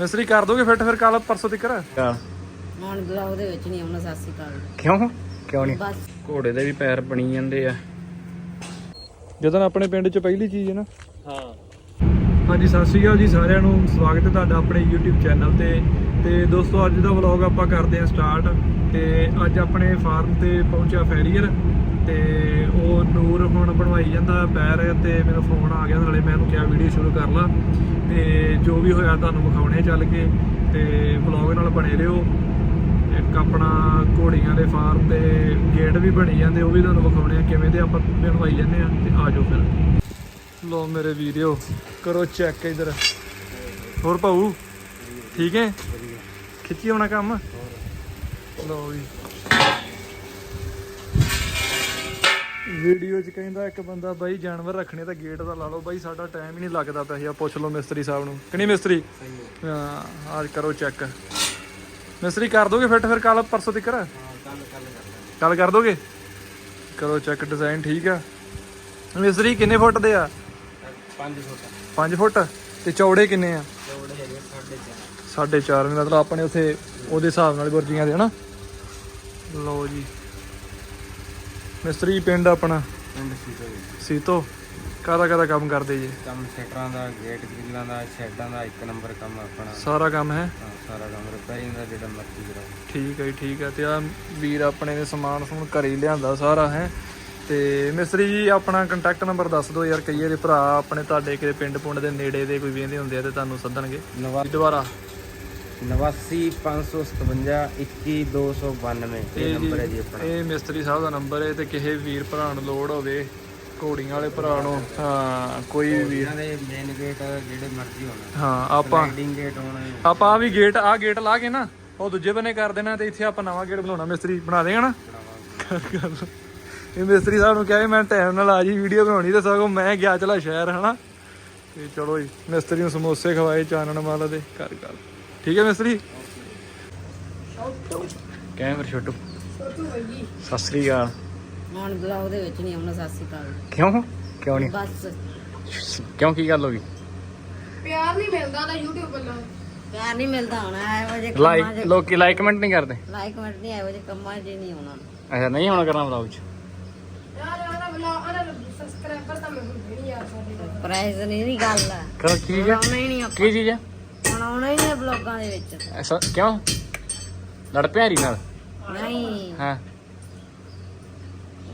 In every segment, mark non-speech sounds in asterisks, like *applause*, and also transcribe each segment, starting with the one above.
ਮਿਸਤਰੀ ਕਰ ਦੋਗੇ ਫਿੱਟ ਫਿਰ ਕੱਲ ਪਰਸੋਂ ਤੱਕ ਹੁਣ ਬਲੌਗ ਦੇ ਵਿੱਚ ਨਹੀਂ ਆਉਣਾ ਸਤਿ ਸ਼੍ਰੀ ਅਕਾਲ। ਕਿਉਂ? ਕਿਉਂ ਨਹੀਂ? ਬਸ। ਘੋੜੇ ਦੇ ਵੀ ਪੈਰ ਬਣੀ ਜਾਂਦੇ ਆ। ਜਦੋਂ ਆਪਣੇ ਪਿੰਡ 'ਚ ਪਹਿਲੀ ਚੀਜ਼ ਹੈ ਨਾ। ਹਾਂ। ਹਾਂਜੀ ਸਤਿ ਸ਼੍ਰੀ ਅਕਾਲ ਜੀ ਸਾਰਿਆਂ ਨੂੰ। ਸਵਾਗਤ ਹੈ ਤੁਹਾਡਾ ਆਪਣੇ YouTube ਚੈਨਲ ਤੇ। ਤੇ ਦੋਸਤੋ ਅੱਜ ਦਾ ਵਲੌਗ ਆਪਾਂ ਕਰਦੇ ਹਾਂ ਸਟਾਰਟ ਤੇ ਅੱਜ ਆਪਣੇ ਫਾਰਮ ਤੇ ਪਹੁੰਚਿਆ ਫੈਰੀਅਰ ਤੇ ਹੁਣ ਬਣਵਾਈ ਜਾਂਦਾ ਪੈਰ ਤੇ ਮੈਨੂੰ ਫੋਨ ਆ ਗਿਆ ਨਾਲੇ ਮੈਂ ਉਹਨੂੰ ਕਿਹਾ ਵੀਡੀਓ ਸ਼ੁਰੂ ਕਰ ਲਾ। ਤੇ ਜੋ ਵੀ ਹੋਇਆ ਤੁਹਾਨੂੰ ਵਿਖਾਉਣੇ ਚੱਲ ਕੇ ਤੇ ਵਲੌਗ ਨਾਲ ਬਣੇ ਰਹੋ। ਇੱਕ ਆਪਣਾ ਘੋੜੀਆਂ ਦੇ ਫਾਰਮ ਤੇ ਗੇਟ ਵੀ ਬਣੀ ਜਾਂਦੇ ਉਹ ਵੀ ਤੁਹਾਨੂੰ ਵਿਖਾਉਣੇ ਆ ਕਿਵੇਂ ਦੇ ਆਪਾਂ ਬਣਵਾਈ ਜਾਂਦੇ ਆ ਤੇ ਆ ਜਾਓ ਫਿਰ। ਲੋ ਮੇਰੇ ਵੀਡੀਓ ਕਰੋ ਚੈੱਕ ਇਧਰ। ਹੋਰ ਭਾਊ ਠੀਕ ਹੈ? ਖਿੱਚੀ ਆਉਣਾ ਕੰਮ? ਲੋ ਜੀ। ਵੀਡੀਓ 'ਚ ਕਹਿੰਦਾ ਇੱਕ ਬੰਦਾ ਬਾਈ ਜਾਨਵਰ ਰੱਖਣੇ ਤਾਂ ਗੇਟ ਦਾ ਲਾ ਲਓ। ਬਾਈ ਸਾਡਾ ਟਾਈਮ ਹੀ ਨਹੀਂ ਲੱਗਦਾ ਪਿਆ ਆ ਪੁੱਛ ਲਓ ਮਿਸਤਰੀ ਸਾਹਿਬ ਨੂੰ। ਕਿ ਨਹੀਂ ਮਿਸਤਰੀ? ਹਾਂ ਅੱਜ ਕਰੋ ਚੈੱਕ ਮਿਸਤਰੀ ਕਰ ਦੋਗੇ ਫਿੱਟ ਫਿਰ ਕੱਲ ਪਰਸੋਂ ਤੱਕ ਕੱਲ ਕੱਲ ਕੱਲ ਕਰ ਦੋਗੇ? ਕਰੋ ਚੈੱਕ ਡਿਜ਼ਾਈਨ ਠੀਕ ਆ। ਮਿਸਤਰੀ ਕਿੰਨੇ ਫੁੱਟ ਦੇ ਆ? 5 ਫੁੱਟ। 5 ਫੁੱਟ? ਤੇ ਚੌੜੇ ਕਿੰਨੇ ਆ? ਚੌੜੇ ਹੈਗੇ 4.5 ਸਾਢੇ ਚਾਰ ਮਤਲਬ ਆਪਣੇ ਉਥੇ ਉਹਦੇ ਹਿਸਾਬ ਨਾਲ ਗੁਰਜੀਆਂ ਦੇ ਹਨਾ? ਲਓ ਜੀ। ਮਿਸਤਰੀ ਪਿੰਡ ਆਪਣਾ। ਪਿੰਡ ਸੀਤੋ ਜੀ। ਸੀਤੋ ਕਾਹਦਾ ਕਾਹਦਾ ਕੰਮ ਕਰਦੇ ਜੀ? ਕੰਮ ਸ਼ਟਰਾਂ ਦਾ ਗੇਟ ਗ੍ਰਿਲਾਂ ਦਾ ਸ਼ੈਡਾਂ ਦਾ ਇੱਕ ਨੰਬਰ ਕੰਮ ਆਪਣਾ। ਸਾਰਾ ਕੰਮ ਹੈ? ਹਾਂ, ਸਾਰਾ ਕੰਮ ਰਿਪੇਅਰਿੰਗ ਦਾ ਜਿਹੜਾ ਮਰਜ਼ੀ ਕਰਾਓ ਠੀਕ ਹੈ ਜੀ, ਠੀਕ ਹੈ। ਤੇ ਆ ਵੀਰ ਆਪਣੇ ਨੇ ਸਮਾਨ ਸਮੂਨ ਘਰੇ ਹੀ ਲਿਆਂਦਾ ਸਾਰਾ ਹੈ। ਤੇ ਮਿਸਤਰੀ ਜੀ ਆਪਣਾ ਕੰਟੈਕਟ ਨੰਬਰ ਦੱਸ ਦਿਓ ਯਾਰ ਕਈ ਵਾਰੀ ਭਰਾ ਆਪਣੇ ਤੁਹਾਡੇ ਕਿਤੇ ਪਿੰਡ ਪੁੰਡ ਦੇ ਨੇੜੇ ਦੇ ਕੋਈ ਵੇਂਦੇ ਹੁੰਦੇ ਆ ਤੇ ਤੁਹਾਨੂੰ ਸੱਦਣਗੇ। ਨਵਾ ਦੁਬਾਰਾ। 89 557 21 292 ਇਹ ਨੰਬਰ ਹੈ ਜੀ ਆਪਣਾ। ਇਹ ਮਿਸਤਰੀ ਸਾਹਿਬ ਦਾ ਨੰਬਰ ਹੈ ਤੇ ਕਿਸੇ ਵੀਰ ਭਰਾ ਨੂੰ ਲੋੜ ਹੋਵੇ ਘੋੜੀਆਂ ਵਾਲੇ ਭਰਾ ਨੂੰ ਹਾਂ ਕੋਈ ਵੀ। ਵੀਰ ਇਹਨਾਂ ਦੇ ਮੇਨ ਗੇਟ ਜਿਹੜੇ ਮਰਜ਼ੀ ਹੋਣ। ਹਾਂ ਆਪਾਂ ਸਲਾਈਡਿੰਗ ਗੇਟ ਹੋਣ। ਆਪਾਂ ਆ ਵੀ ਗੇਟ ਆ ਗੇਟ ਲਾ ਕੇ ਨਾ ਉਹ ਦੂਜੇ ਬੰਨੇ ਕਰ ਦੇਣਾ ਤੇ ਇੱਥੇ ਆਪਾਂ ਨਵਾਂ ਗੇਟ ਬਣਾਉਣਾ ਮਿਸਤਰੀ ਬਣਾ ਦੇਗਾ ਨਾ? ਕਰ ਕਰ ਲਓ। ਇਹ ਮਿਸਤਰੀ ਸਾਹਿਬ ਨੂੰ ਕਿਹਾ ਵੀ ਮੈਂ ਟਾਈਮ ਨਾਲ ਆ ਜੀ ਵੀਡੀਓ ਬਣਾਉਣੀ ਤੇ ਸਗੋਂ ਮੈਂ ਗਿਆ ਚਲਾ ਸ਼ਹਿਰ ਹਨਾ? ਤੇ ਚਲੋ ਜੀ ਮਿਸਤਰੀ ਨੂੰ ਸਮੋਸੇ ਖਵਾਏ ਚਾਨਣ ਵਾਲਾ ਦੇ ਕਰ ਕਰ ਠੀਕ ਹੈ ਮਿਸਤਰੀ? ਕਿਵੇਂ ਫਿਰ ਛੋਟੂ। ਸਤਿ ਸ੍ਰੀ ਅਕਾਲ। ਹੁਣ ਬਲੌਗ ਦੇ ਵਿੱਚ ਨਹੀਂ ਆਉਣਾ ਸਤਿ ਸ਼੍ਰੀ ਅਕਾਲ। ਕਿਉਂ? ਕਿਉਂ ਨਹੀਂ? ਬਸ। ਕਿਉਂ ਕੀ ਗੱਲ ਹੋ ਗਈ? ਪਿਆਰ ਨਹੀਂ ਮਿਲਦਾ ਤਾਂ YouTube ਵੱਲੋਂ। ਪਿਆਰ ਨਹੀਂ ਮਿਲਦਾ ਹੁਣ ਇਹੋ ਜਿਹੇ ਕੰਮਾਂ ਲਾਈਕ ਲੋਕੀ ਲਾਈਕ ਕਮੈਂਟ ਨਹੀਂ ਕਰਦੇ। ਲਾਈਕ ਮਿੰਟ ਨਹੀਂ ਇਹੋ ਜਿਹੇ ਕੰਮਾਂ 'ਚ ਨਹੀਂ ਆਉਣਾ। ਅੱਛਾ ਨਹੀਂ ਹੋਣਾ ਕਰਨਾ ਵਲੌਗ ਚ? ਯਾਰ ਉਹਦਾ ਬਲੌਗ ਉਹਦਾ ਸਬਸਕ੍ਰਾਈਬਰ ਤਾਂ ਮੈਨੂੰ ਨਹੀਂ ਯਾਰ ਸਾਡੇ ਕੋਲ। ਪ੍ਰਾਈਜ਼ ਨਹੀਂ ਦੀ ਗੱਲ। ਆ ਕਰੋ ਕੀ ਹੀ? ਨਹੀਂ ਆਪਾਂ ਕੀ ਚੀਜ਼ ਹੁਣ ਆਉਣਾ ਹੀ ਨਹੀਂ ਬਲੌਗਾਂ ਦੇ ਵਿੱਚ। ਐਸਾ ਕਿਉਂ? ਲੜ ਪਿਆ ਹਰੀ ਨਾਲ? ਨਹੀਂ। ਹਾਂ।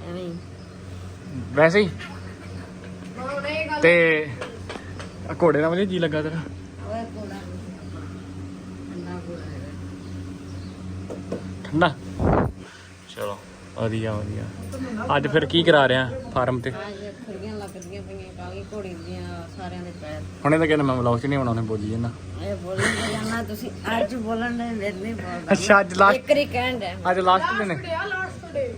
ਐਵੇਂ ਹੀ। ਵੈਸੇ ਹੀ। ਤੇ ਆ ਘੋੜੇ ਨਾਲ ਵਧੀਆ ਜੀ ਲੱਗਾ ਤੇਰਾ। ਓਏ ਕੋੜਾ ਅੰਨਾ ਕੋੜਾ ਹੈਗਾ। ਠੰਡਾ। ਚਲੋ। ਵਧੀਆ ਵਧੀਆ। ਅੱਜ ਫਿਰ ਕੀ ਕਰਾ ਰਿਹਾ ਫਾਰਮ ਤੇ? ਅੱਜ ਖੜੀਆਂ ਲੱਗਦੀਆਂ ਪਈਆਂ ਕਾਲੀ ਘੋੜੀ ਦੀਆਂ ਸਾਰਿਆਂ ਦੇ ਪੈਰ। ਹੁਣੇ ਤਾਂ ਕਹਿੰਦਾ ਮੈਂ ਵਲੌਗ ਚ ਨਹੀਂ ਬਣਾਉਣੇ ਬੋਲੀ ਇਹ ਜਾਣਾ ਤੁਸੀਂ ਅੱਜ ਬੋਲਣ ਦੇ ਮੇਰੇ ਨਹੀਂ ਬੋਲਦਾ ਅੱਛਾ ਅੱਜ ਲਾਸਟ ਇੱਕ ਰੀ ਕਹਿਣ ਦੇ ਅੱਜ ਲਾਸਟ ਦਿਨ ਹੈ। ਲਾਸਟ ਡੇ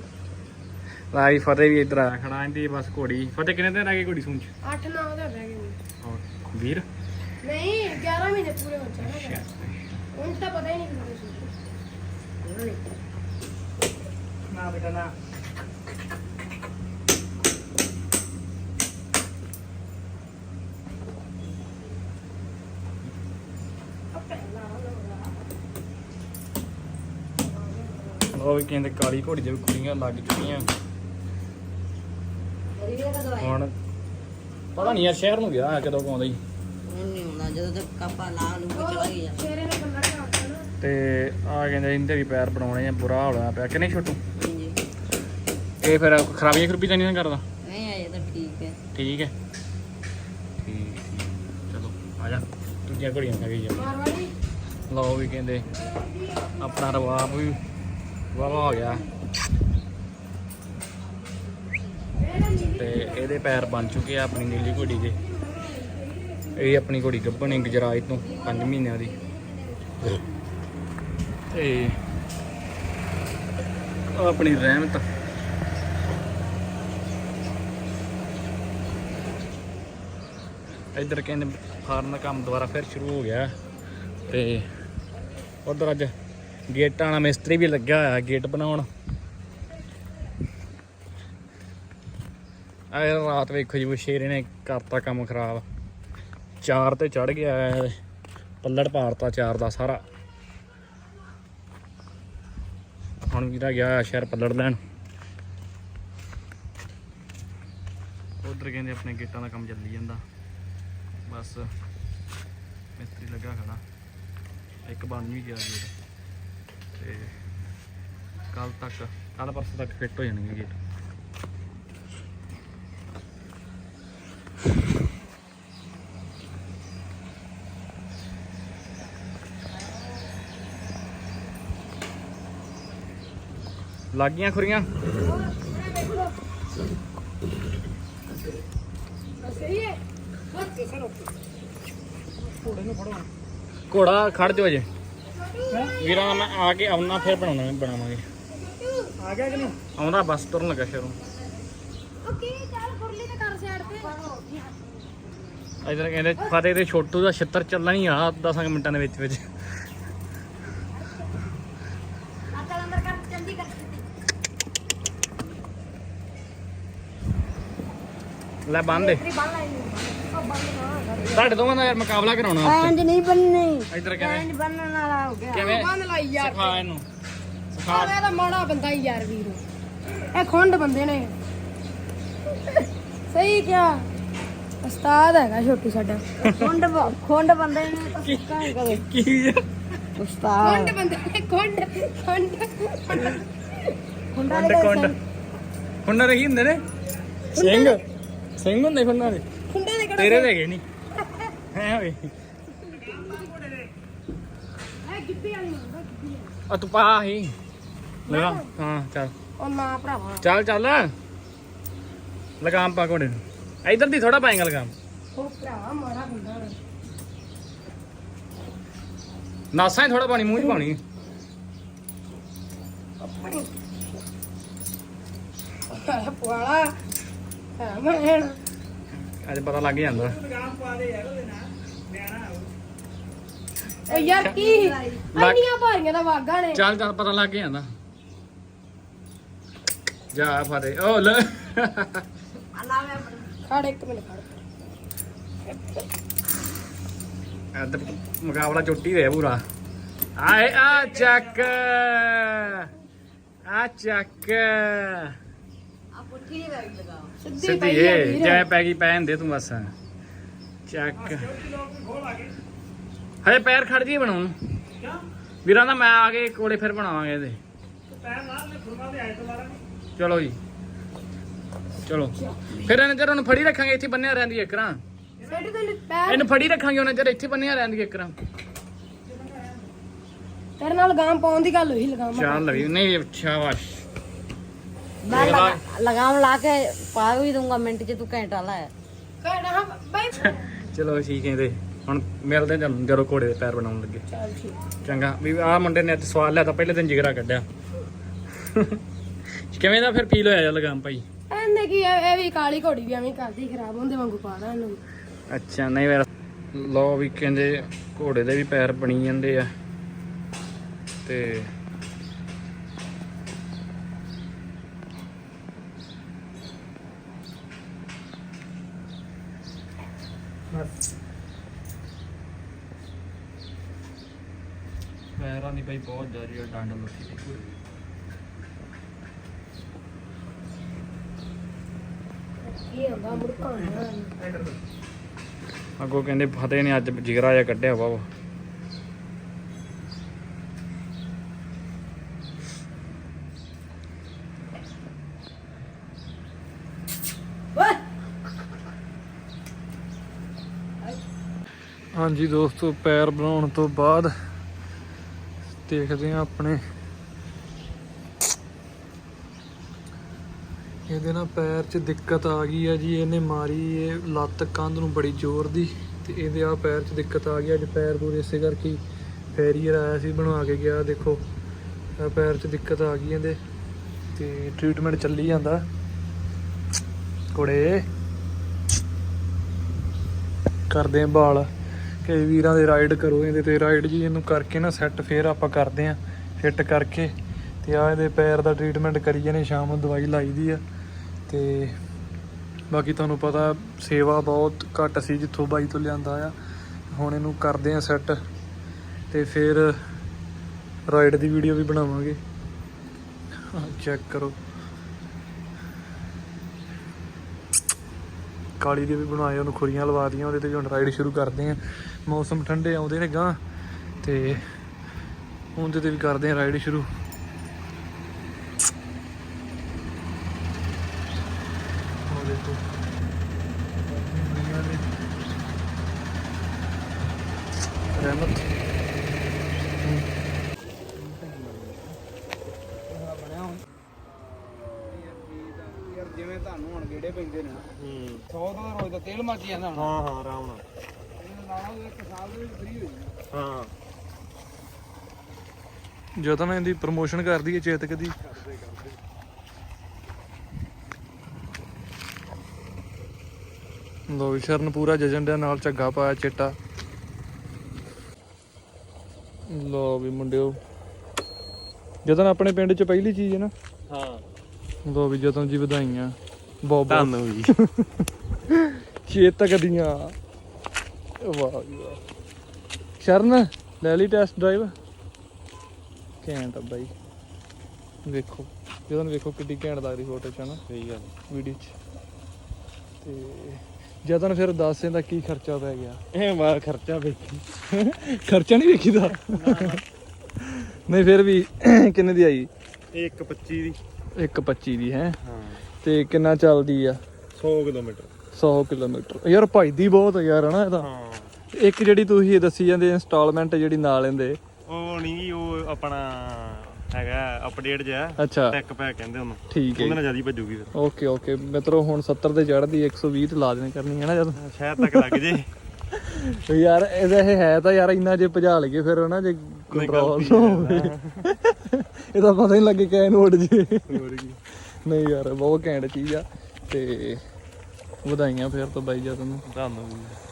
ਲਾਈ ਫਤਿਹ ਵੀ ਇੱਧਰ ਆ ਖੜਾ ਇਹਦੀ ਬਸ ਘੋੜੀ। ਫਤਿਹ ਕਿੰਨੇ ਦਿਨ ਰਹਿ ਗਏ ਘੋੜੀ ਸੂੰਚ 8 9 ਦਾ ਰਹਿ ਗਏ। ਵੀਰ? ਨਹੀਂ 11 ਮਹੀਨੇ ਪੂਰੇ ਹੋ ਚੁੱਕੇ ਹੁਣ ਤਾਂ ਪਤਾ ਹੀ ਨਹੀਂ ਕਿੰਨੇ ਸੀ ਨਾ ਬੇਟਾ ਨਾ ਉਹ ਵੀ ਕਹਿੰਦੇ ਕਾਲੀ ਘੋੜੀ ਦੇ ਵੀ ਕੁੜੀਆਂ ਲੱਗ ਚੁੱਕੀਆਂ। ਹੁਣ ਪਤਾ ਨਹੀਂ ਯਾਰ ਸ਼ਹਿਰ ਨੂੰ ਗਿਆ ਕਦੋਂ ਪਾਉਂਦਾ ਹੀ ਨਹੀਂ ਹੁੰਦਾ ਜਦੋਂ ਤੱਕ ਕਾਪਾ ਲਾ ਲੂ ਕੇ ਚਲਾ ਗਿਆ ਤੇ ਆ ਕਹਿੰਦੇ ਇਹਦੇ ਵੀ ਪੈਰ ਬਣਾਉਣੇ ਆ ਬੁਰਾ ਹੋਣਾ ਪਿਆ। ਕਿ ਨਹੀਂ ਛੋਟੂ? ਹਾਂਜੀ। ਇਹ ਫਿਰ ਖਰਾਬੀਆਂ ਖਰੂਬੀ ਤਾਂ ਨਹੀਂ ਕਰਦਾ? ਨਹੀਂ ਤਾਂ ਠੀਕ ਹੈ। ਠੀਕ ਹੈ। ਠੀਕ ਠੀਕ। ਚਲੋ ਆ ਜਾ। ਦੂਜੀਆਂ ਘੋੜੀਆਂ ਖਾ ਗਈ ਜਾ ਮਾਰਵਾੜੀ? ਲਓ ਵੀ ਕਹਿੰਦੇ ਆਪਣਾ ਰਵਾਬ ਵੀ ਵਾਵਾ ਹੋ ਗਿਆ। ਤੇ ਇਹਦੇ ਪੈਰ ਬਣ ਚੁੱਕੇ ਆ ਆਪਣੀ ਨੀਲੀ ਘੋੜੀ ਦੇ। ਇਹ ਆਪਣੀ ਘੋੜੀ ਗੱਭਣ ਇੱਕ ਜਰਾਜ ਤੋਂ 5 ਮਹੀਨਿਆਂ ਦੀ। ਤੇ ਆਪਣੀ ਰਹਿਮਤ ਇੱਧਰ ਕਹਿੰਦੇ ਫਾਰਮ ਦਾ ਕੰਮ ਦੁਬਾਰਾ ਫਿਰ ਸ਼ੁਰੂ ਹੋ ਗਿਆ ਤੇ ਉਧਰ ਅੱਜ ਗੇਟਾਂ ਵਾਲਾ ਮਿਸਤਰੀ ਵੀ ਲੱਗਿਆ ਹੋਇਆ ਗੇਟ ਬਣਾਉਣ। ਆ ਰਾਤ ਵੇਖੋ ਜੀ ਉਹ ਸ਼ੇਰੇ ਨੇ ਕਰਤਾ ਕੰਮ ਖਰਾਬ। ਚਾਰ ਤੇ ਚੜ ਗਿਆ ਹੈ। ਪੱਲੜ ਭਾਰਤਾ ਚਾਰ ਦਾ ਸਾਰਾ। ਹੁਣ ਵੀਰਾ ਗਿਆ ਸ਼ਹਿਰ ਪੱਲੜ ਲੈਣ। ਉਧਰ ਕਹਿੰਦੇ ਆਪਣੇ ਗੇਟਾਂ ਦਾ ਕੰਮ ਚੱਲੀ ਜਾਂਦਾ। ਬਸ ਮਿਸਤਰੀ ਲੱਗਾ ਖੜਾ। ਇੱਕ ਬਣ ਵੀ ਗਿਆ ਗੇਟ। ਤੇ ਕੱਲ ਤੱਕ ਕੱਲ ਪਰਸੋਂ ਤੱਕ ਫਿੱਟ ਹੋ ਜਾਣਗੇ ਗੇਟ। ਲੱਗ ਗਈਆਂ ਖੁਰੀਆਂ। ਘੋੜਾ ਖੜ ਜਾਓ ਜੇ ਵੀਰਾਂ ਦਾ ਮੈਂ ਆ ਕੇ ਆਉਣਾ, ਫਿਰ ਬਣਾਉਣਾ, ਬਣਾਵਾਂਗੇ। ਆ ਗਿਆ ਕਿ ਨਹੀਂ ਆਉਂਦਾ ਬਸ ਤੁਰਨ ਲੱਗਾ ਸ਼ਹਿਰੋਂ। ਓਕੇ ਚੱਲ ਫੁਰਲੀ ਤੇ ਕਰ ਸਾਈਡ ਤੇ ਇਧਰ ਕਹਿੰਦੇ, ਫਤਿਹ ਦੇ ਛੋਟੂ ਦਾ ਛਿੱਤਰ ਚੱਲਣਾ ਹੀ ਆ 10 ਮਿੰਟਾਂ ਦੇ ਵਿੱਚ ਵਿੱਚ ਆ ਚੱਲ ਅੰਦਰ ਕਰ ਜਲਦੀ ਕਰ ਲੈ ਦੇ ਬੰਨ ਕਰ ਤੁਹਾਡੇ ਦੋਵਾਂ ਦਾ ਯਾਰ ਮੁਕਾਬਲਾ ਕਰਾਉਣਾ। ਇੰਜ ਨਹੀਂ ਬੰਨਣੀ। ਇੱਧਰ ਕਿਵੇਂ? ਇੰਜ ਬੰਨਣ ਵਾਲਾ ਹੋ ਗਿਆ। ਕਿਵੇਂ? ਬੰਨ ਲਾਈ ਯਾਰ। ਸਿਖਾ ਇਹਨੂੰ। ਸਿਖਾ। ਤਾਂ ਮਾੜਾ ਬੰਦਾ ਹੀ ਯਾਰ ਵੀਰ। ਇਹ ਖੁੰਡ ਬੰਦੇ ਨੇ। ਸਹੀ ਕਿਹਾ। ਉਸਤਾਦ ਹੈਗਾ ਛੋਟੂ ਸਾਡਾ। ਖੁੰਡ ਖੁੰਡ ਬੰਦੇ ਨੇ ਤਾਂ ਸਿੱਕਾ ਹੀ ਕਦੇ ਕੀ? ਉਸਤਾਦ। ਖੁੰਡ ਬੰਦੇ ਨੇ ਖੁੰਡ ਖੁੰਡ। ਖੁੰਡਾ ਦੇ ਕੁੰਡਾ ਦੇ ਕੀ ਹੁੰਦੇ ਨੇ? ਸਿੰਘ। ਸਿੰਘ ਹੁੰਦੇ ਕੁੰਡਾ ਦੇ ਖੁੰਡੇ ਦੇ ਕਿਹੜਾ ਤੇਰੇ ਦੇ ਹੈਗੇ ਨਹੀਂ ਹੈ ਓਏ। ਇਹ ਗਿੱਪੀ ਵਾਲੀ ਹੁੰਦਾ ਗਿੱਪੀ ਵਾਲੀ। ਆ ਤੂੰ ਪਾ ਹੀ ਲਗਾ ਹਾਂ ਚੱਲ। ਉਹ ਨਾ ਭਰਾਵਾ। ਚੱਲ ਚੱਲ। ਲਗਾਮ ਪਾ ਕੋੜੇ ਨੂੰ। ਇਧਰ ਦੀ ਥੋੜਾ ਪਾਏਗਾ ਲਗਾਮ। ਉਹ ਭਰਾਵਾ ਮਾੜਾ ਬੰਦਾ ਵਾ। ਨਾਸਾਂ ਹੀ ਥੋੜਾ ਪਾਣੀ ਮੂੰਹ 'ਚ ਪਾਣੀ ਆਹ ਪੁਆਲਾ। ਹਾਂ ਮੈਂ ਅੱਜ ਪਤਾ ਲੱਗ ਜਾਂਦਾ। ਉਹ ਯਾਰ ਕੀ? ਇੰਨੀਆਂ ਭਾਰੀਆਂ ਦਾ ਵਾਗਾ ਨੇ। ਚੱਲ ਚੱਲ ਪਤਾ ਲੱਗ ਜਾਂਦਾ। ਜਾ ਫਾਦੇ ਓ ਲੈ। ਖੜ ਇੱਕ ਮਿੰਟ ਖੜ। ਇੱਧਰ ਮੁਕਾਬਲਾ ਚੁੱਟੀ ਰਿਹਾ ਪੂਰਾ। ਆਏ ਆ ਚੱਕ। ਆ ਚੱਕ। ਆ ਪੁੱਠੀ ਲਗਾਓ ਸਿੱਧੀ ਪਈ ਵੀਰ। ਜੈ ਪੈ ਗਈ ਪੈਨ ਦੇ ਤੂੰ ਬਸ। ਚੱਕ। ਹਜੇ ਪੈਰ ਖੜ ਜੀ ਬਣਾਉਣ। ਵੀਰਾਂ ਦਾ ਮੈਂ ਆ ਕੇ ਕੋਲੇ ਫਿਰ ਬਣਾਵਾਂਗੇ ਇਹਦੇ। ਚਲੋ ਜੀ। ਚਲੋ। ਫਿਰ ਇਹਨਾਂ ਚਿਰ ਉਹਨੂੰ ਫੜੀ ਰੱਖਾਂਗੇ ਇੱਥੇ ਬੰਨਿਆ ਰਹਿੰਦੀ ਇੱਕ ਰਾਂ ਸਿੱਟ ਤੇ ਪੈਰ ਇਹਨੂੰ ਫੜੀ ਰੱਖਾਂਗੇ ਉਹਨਾਂ ਚਿਰ ਇੱਥੇ ਬੰਨਿਆ ਰਹਿੰਦੀ ਇੱਕ ਰਾਂ ਤੇਰੇ ਨਾਲ ਗਾਮ ਪਾਉਣ ਦੀ ਗੱਲ ਹੋਈ ਲਗਾਮ ਚੱਲ ਵੀ ਨਹੀਂ ਸ਼ਾਬਾਸ਼ ਮੈਂ ਲਗਾ- ਲਗਾਮ ਲਾ ਕੇ ਪਾ ਵੀ ਦੂੰਗਾ ਮਿੰਟ 'ਚ ਤੂੰ ਘੰਟਾ ਲਾਇਆ ਕਹਿਣਾ ਬਾਈ। *laughs* ਚਲੋ ਠੀਕ ਹੈ ਤੇ ਹੁਣ ਮਿਲਦੇ ਹਾਂ ਤੁਹਾਨੂੰ ਜਦੋਂ ਘੋੜੇ ਦੇ ਪੈਰ ਬਣਾਉਣ ਲੱਗੇ। ਚੱਲ ਠੀਕ। ਚੰਗਾ ਵੀ ਆਹ ਮੁੰਡੇ ਨੇ ਅੱਜ ਸਵਾਲ ਲਿਆ ਤਾਂ ਪਹਿਲੇ ਦਿਨ ਜਿਗਰਾ ਕੱਢਿਆ। ਕਿਵੇਂ ਦਾ ਫਿਰ ਫੀਲ ਹੋਇਆ ਜਾਂ ਲਗਾਮ ਭਾਈ? ਇਹਨੇ ਕੀ ਇਹ ਇਹ ਵੀ ਕਾਲੀ ਘੋੜੀ ਵੀ ਐਵੇਂ ਕਰਦੀ ਖਰਾਬ ਹੁੰਦੇ ਵਾਂਗੂ ਪਾਣਾ ਇਹਨੂੰ। ਅੱਛਾ ਨਹੀਂ ਵੇਰ ਲੋ ਵੀ ਕਹਿੰਦੇ ਘੋੜੇ ਦੇ ਵੀ ਪੈਰ ਬਣੀ ਜਾਂਦੇ ਆ। ਤੇ ਬਈ ਬਹੁਤ ਜ਼ਿਆਦਾ ਡੰਡ ਲੱਗੀ ਦੀ ਕੀ ਹੁੰਦਾ ਅੱਗੋਂ ਕਹਿੰਦੇ ਫਤਿਹ ਨੇ ਅੱਜ ਜਿਗਰਾ ਜਿਹਾ ਕੱਢਿਆ ਵਾ। ਹਾਂਜੀ ਦੋਸਤੋ ਪੈਰ ਬਣਾਉਣ ਤੋਂ ਬਾਅਦ ਦੇਖਦੇ ਆ ਆਪਣੇ। ਇਹਦੇ ਨਾਲ ਪੈਰ 'ਚ ਦਿੱਕਤ ਆ ਗਈ ਆ ਜੀ, ਇਹਨੇ ਮਾਰੀ ਇਹ ਲੱਤ ਕੰਧ ਨੂੰ ਬੜੀ ਜ਼ੋਰ ਦੀ ਤੇ ਇਹਦੇ ਆ ਪੈਰ 'ਚ ਦਿੱਕਤ ਆ ਗਈ। ਅੱਜ ਪੈਰ ਪੂਰੇ ਇਸੇ ਕਰਕੇ ਹੀ ਫੈਰੀਅਰ ਆਇਆ ਸੀ, ਬਣਵਾ ਕੇ ਗਿਆ, ਦੇਖੋ। ਆਹ ਪੈਰ 'ਚ ਦਿੱਕਤ ਆ ਗਈ ਇਹਦੇ ਤੇ ਟ੍ਰੀਟਮੈਂਟ ਚੱਲੀ ਜਾਂਦਾ। ਕੁੜੇ ਕਰਦੇ ਬਾਲ। ਕਈ ਵੀਰਾਂ ਦੇ ਰਾਈਡ ਕਰੋ, ਇਹਦੇ ਤੇ ਰਾਈਡ ਜੀ ਇਹਨੂੰ ਕਰਕੇ ਨਾ ਸੈੱਟ ਫੇਰ ਆਪਾਂ ਕਰਦੇ ਆ ਫਿੱਟ ਕਰਕੇ। ਤੇ ਆ ਇਹਦੇ ਪੈਰ ਦਾ ਟ੍ਰੀਟਮੈਂਟ ਕਰੀ ਜਾਂਦੇ ਸ਼ਾਮ ਨੂੰ ਦਵਾਈ ਲਾਈਦੀ ਆ। ਤੇ ਬਾਕੀ ਤੁਹਾਨੂੰ ਪਤਾ ਸੇਵਾ ਬਹੁਤ ਘੱਟ ਸੀ ਜਿੱਥੋਂ ਬਾਈ ਤੋਂ ਲਿਆਂਦਾ ਆ। ਹੁਣ ਇਹਨੂੰ ਕਰਦੇ ਆ ਸੈੱਟ ਤੇ ਫਿਰ ਰਾਈਡ ਦੀ ਵੀਡੀਓ ਵੀ ਬਣਾਵਾਂਗੇ। ਚੈੱਕ ਕਰੋ। ਕਾਲੀ ਦੇ ਵੀ ਬਣਾਏ, ਉਹਨੂੰ ਖੁਰੀਆਂ ਲਵਾ ਦੀਆਂ, ਉਹਦੇ ਤੇ ਹੁਣ ਰਾਈਡ ਸ਼ੁਰੂ ਕਰਦੇ ਆ ਮੌਸਮ ਠੰਡੇ ਆਉਂਦੇ ਨੇ ਗਾਂ ਤੇ ਉਹਦੇ ਤੇ ਵੀ ਕਰਦੇ ਆ ਰਾਈਡ ਸ਼ੁਰੂ। ਉਹ ਦੇਖੋ। ਰਹਿਮਤ। ਯਾਰ ਜਿਵੇਂ ਤੁਹਾਨੂੰ ਹੁਣ ਗੇੜੇ ਪੈਂਦੇ ਨੇ ਨਾ 100 ਦਾ ਤਾਂ ਰੋਜ਼ ਦਾ ਤੇਲ ਮੱਚ ਜਾਂਦਾ ਹਾਂ ਹਾਂ ਆਰਾਮ ਨਾਲ। ਹੋ। ਜਦੋਂ ਮੈਂ ਇਹਦੀ ਪ੍ਰਮੋਸ਼ਨ ਕਰਦੀ ਹੈ ਚੇਤਕ ਦੀ। ਲੋ ਸ਼ਰਨ ਪੂਰਾ ਜਜਨ ਦੇ ਨਾਲ ਝੱਗਾ ਪਾਇਆ ਚਿੱਟਾ। ਲੋ ਵੀ ਮੁੰਡਿਓ ਜਦੋਂ ਆਪਣੇ ਪਿੰਡ 'ਚ ਪਹਿਲੀ ਚੀਜ਼ ਹੈ ਨਾ ਹਾਂ। ਲੋ ਵੀ ਜਦੋਂ ਜੀ ਵਧਾਈਆਂ ਬਹੁਤ ਬਹੁਤ। ਤੁਹਾਨੂੰ ਵੀ ਚੇਤਕ ਦੀਆਂ। ਵਾਹ ਜੀ ਵਾਹ। ਸ਼ਰਨ ਲੈ ਲਈ ਟੈਸਟ ਡਰਾਈਵ ਘੈਂਟ ਆ ਬਾਈ। ਵੇਖੋ ਜਦੋਂ ਵੇਖੋ ਕਿੱਡੀ ਘੈਂਟ ਲੱਗਦੀ ਫੋਟੋ ਚ ਨਾ ਸਹੀ ਗੱਲ। ਵੀਡੀਓ ਚ। ਤੇ ਜਦੋਂ ਫਿਰ ਦੱਸ ਇਹਦਾ ਕੀ ਖਰਚਾ ਪੈ ਗਿਆ? ਇਹ ਮਾਰ ਖਰਚਾ ਵੇਖੀ। ਖਰਚਾ ਨਹੀਂ ਵੇਖੀਦਾ? ਨਹੀਂ ਫਿਰ ਵੀ ਕਿੰਨੇ ਦੀ ਆਈ? ਇਹ 125 ਦੀ। 125 ਦੀ ਹੈ? ਹਾਂ। ਤੇ ਕਿੰਨਾ ਚੱਲਦੀ ਆ? 100 ਕਿਲੋਮੀਟਰ। 100 ਕਿਲੋਮੀਟਰ। ਯਾਰ ਭਜਦੀ ਬਹੁਤ ਆ ਯਾਰ ਹਨਾ ਇਹਦਾ ਹਾਂ। ਇੱਕ ਜਿਹੜੀ ਤੁਸੀਂ ਦੱਸੀ ਜਾਂਦੇ ਇੰਸਟਾਲਮੈਂਟ ਜਿਹੜੀ ਨਾਲ ਲੈਂਦੇ ਉਹ ਨਹੀਂ ਉਹ ਆਪਣਾ ਹੈਗਾ ਅਪਡੇਟ ਜਿਹਾ। ਅੱਛਾ। ਟੈਕ ਪੈਕ ਕਹਿੰਦੇ ਉਹਨੂੰ। ਠੀਕ ਹੈ। ਉਹਦੇ ਨਾਲ ਜ਼ਿਆਦਾ ਭੱਜੂਗੀ ਫਿਰ। Okay okay. ਮਿੱਤਰੋ ਹੁਣ 70 ਤੇ ਚੜ੍ਹਦੀ 120 ਤੇ ਲਾ ਦੇਣੀ ਕਰਨੀ ਹੈ ਨਾ ਜਦ। ਸ਼ਾਇਦ ਤੱਕ ਲੱਗ ਜੇ। ਯਾਰ ਇਹਦਾ ਇਹ ਹੈ ਤਾਂ ਯਾਰ ਇੰਨਾ ਜੇ ਭਜਾ ਲਈਏ ਫਿਰ ਹਨਾ ਜੇ ਕੰਟਰੋਲ ਹੋਵੇ। ਇਹਦਾ। ਪਤਾ ਨਹੀਂ ਲੱਗੇ ਨੂੰ ਉੱਡ ਜੇ। ਕੀ। ਨਹੀਂ ਯਾਰ ਬਹੁਤ ਘੈਂਟ ਚੀਜ਼ ਆ। ਤੇ ਵਧਾਈਆਂ ਫੇਰ ਤੋਂ ਬਾਈ ਜੀ ਤੁਹਾਨੂੰ। ਤੁਹਾਨੂੰ